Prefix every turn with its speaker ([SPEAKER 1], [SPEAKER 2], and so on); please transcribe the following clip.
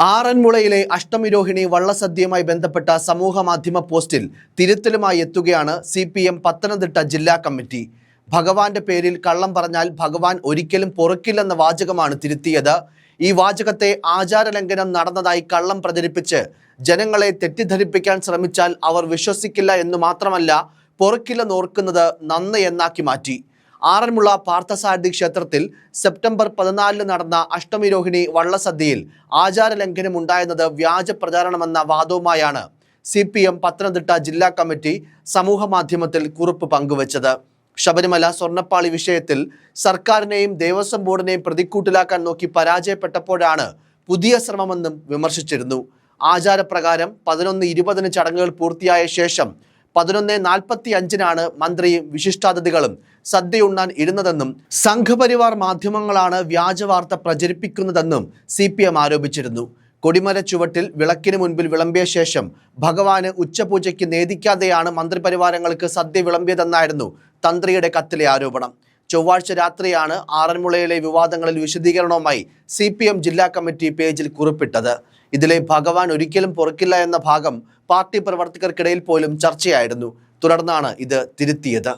[SPEAKER 1] ആറന്മുളയിലെ അഷ്ടമിരോഹിണി വള്ളസദ്യയുമായി ബന്ധപ്പെട്ട സമൂഹ മാധ്യമ പോസ്റ്റിൽ തിരുത്തലുമായി എത്തുകയാണ് സി പി എം പത്തനംതിട്ട ജില്ലാ കമ്മിറ്റി. ഭഗവാന്റെ പേരിൽ കള്ളം പറഞ്ഞാൽ ഭഗവാൻ ഒരിക്കലും പൊറുക്കില്ലെന്ന വാചകമാണ് തിരുത്തിയത്. ഈ വാചകത്തെ ആചാരലംഘനം നടന്നതായി കള്ളം പ്രചരിപ്പിച്ച് ജനങ്ങളെ തെറ്റിദ്ധരിപ്പിക്കാൻ ശ്രമിച്ചാൽ അവർ വിശ്വസിക്കില്ല എന്ന് മാത്രമല്ല പൊറുക്കില്ലെന്നോർക്കുന്നത് നന്ന് എന്നാക്കി മാറ്റി. ആറന്മുള പാർത്ഥസാരഥി ക്ഷേത്രത്തിൽ സെപ്റ്റംബർ പതിനാലിന് നടന്ന അഷ്ടമിരോഹിണി വള്ളസദ്യയിൽ ആചാരലംഘനം ഉണ്ടായെന്നത് വ്യാജ പ്രചാരണമെന്ന വാദവുമായാണ് സി പി എം പത്തനംതിട്ട ജില്ലാ കമ്മിറ്റി സമൂഹ മാധ്യമത്തിൽ കുറിപ്പ് പങ്കുവച്ചത്. ശബരിമല സ്വർണപ്പാളി വിഷയത്തിൽ സർക്കാരിനെയും ദേവസ്വം ബോർഡിനെയും പ്രതിക്കൂട്ടിലാക്കാൻ നോക്കി പരാജയപ്പെട്ടപ്പോഴാണ് പുതിയ ശ്രമമെന്നും വിമർശിച്ചിരുന്നു. ആചാരപ്രകാരം പതിനൊന്ന് ഇരുപതിന് ചടങ്ങുകൾ പൂർത്തിയായ ശേഷം പതിനൊന്ന് നാൽപ്പത്തി അഞ്ചിനാണ് മന്ത്രിയും വിശിഷ്ടാതിഥികളും സദ്യയുണ്ണാൻ ഇരുന്നതെന്നും സംഘപരിവാർ മാധ്യമങ്ങളാണ് വ്യാജവാർത്ത പ്രചരിപ്പിക്കുന്നതെന്നും സി ആരോപിച്ചിരുന്നു. കൊടിമര ചുവട്ടിൽ വിളക്കിന് മുൻപിൽ വിളമ്പിയ ശേഷം ഭഗവാന് ഉച്ചപൂജയ്ക്ക് നേദിക്കാതെയാണ് മന്ത്രിപരിവാരങ്ങൾക്ക് സദ്യ വിളമ്പിയതെന്നായിരുന്നു തന്ത്രിയുടെ കത്തിലെ ആരോപണം. ചൊവ്വാഴ്ച രാത്രിയാണ് ആറന്മുളയിലെ വിവാദങ്ങളിൽ വിശദീകരണവുമായി സി പി എം ജില്ലാ കമ്മിറ്റി പേജിൽ കുറിപ്പിട്ടത്. ഇതിലെ ഭഗവാൻ ഒരിക്കലും പുറക്കില്ല എന്ന ഭാഗം പാർട്ടി പ്രവർത്തകർക്കിടയിൽ പോലും ചർച്ചയായിരുന്നു. തുടർന്നാണ് ഇത് തിരുത്തിയത്.